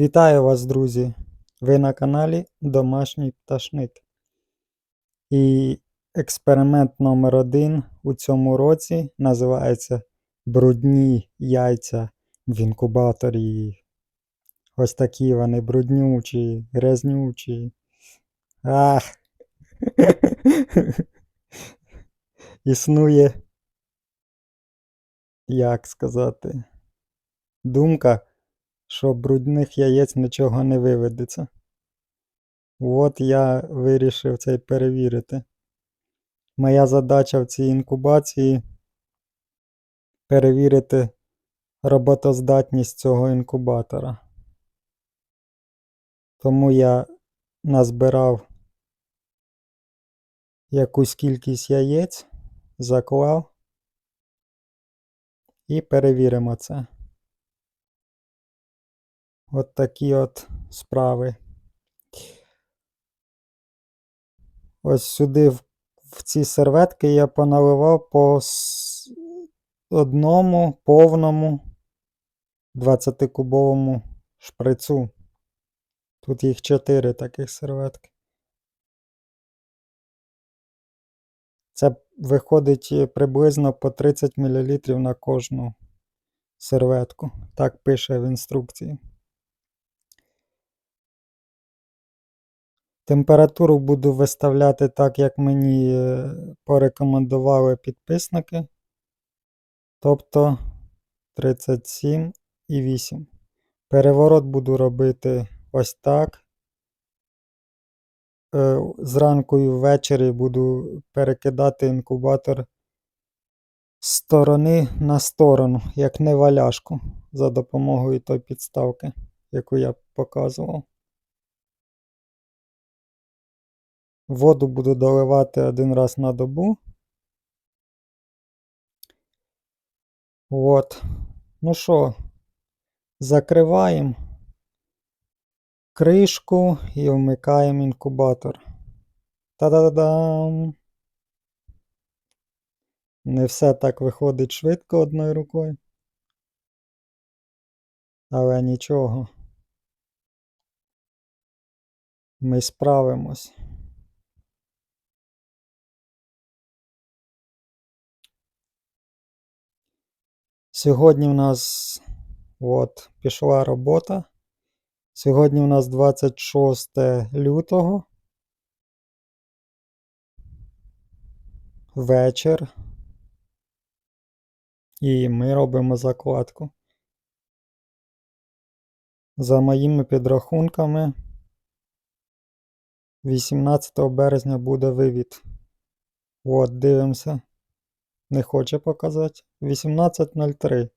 Вітаю вас, друзі! Ви на каналі Домашній Пташник. І експеримент номер один у цьому році називається Брудні яйця в інкубаторі. Ось такі вони бруднючі, грязнючі. Ах! Існує, як сказати, думка що брудних яєць нічого не виведеться. От я вирішив це перевірити. Моя задача в цій інкубації перевірити роботоздатність цього інкубатора. Тому я назбирав якусь кількість яєць, заклав і перевіримо це. От такі от справи. Ось сюди в, в ці серветки я поналивав по одному повному 20-кубовому шприцу. Тут їх 4 таких серветки. Це виходить е, приблизно по 30 мл на кожну серветку. Так пише в інструкції. Температуру буду виставляти так, як мені е, порекомендували підписники. Тобто 37,8. Переворот буду робити ось так. Е, Зранку і ввечері буду перекидати інкубатор з сторони на сторону, як неваляшку, за допомогою тої підставки, яку я показував. Воду буду доливати один раз на добу. От. Ну що, закриваємо кришку і вмикаємо інкубатор. Та-да-дам! Не все так виходить швидко одною рукою. Але нічого. Ми справимось. Сьогодні в нас от, пішла робота. Сьогодні у нас 26 лютого. Вечір. І ми робимо закладку. За моїми підрахунками, 18 березня буде вивід. От, дивимося. Не хоче показати. 18.03.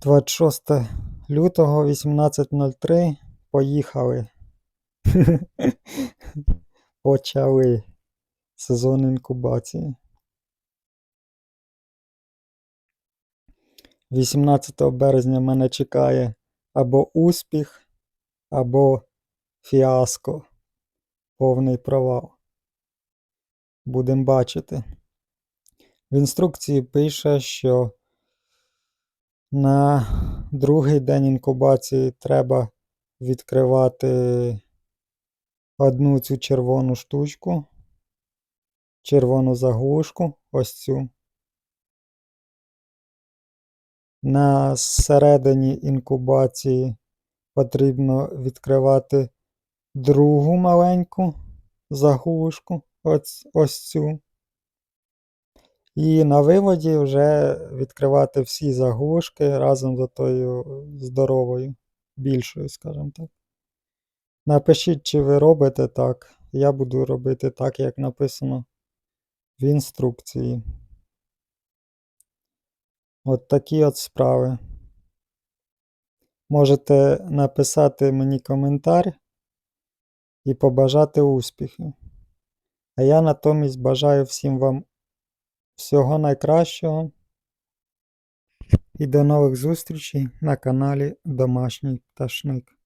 26 лютого 18.03. Поїхали. Почали сезон інкубації. 18 березня мене чекає або успіх, або фіаско. Повний провал. Будемо бачити. В інструкції пише, що на другий день інкубації треба відкривати одну цю червону штучку, червону заглушку, ось цю. На середині інкубації потрібно відкривати другу маленьку заглушку, ось, ось цю. І на виводі вже відкривати всі заглушки разом з тою здоровою, більшою, скажімо так. Напишіть, чи ви робите так. Я буду робити так, як написано в інструкції. От такі от справи. Можете написати мені коментар і побажати успіхів. А я натомість бажаю всім вам всього найкращого і до нових зустрічей на каналі Домашній Пташник.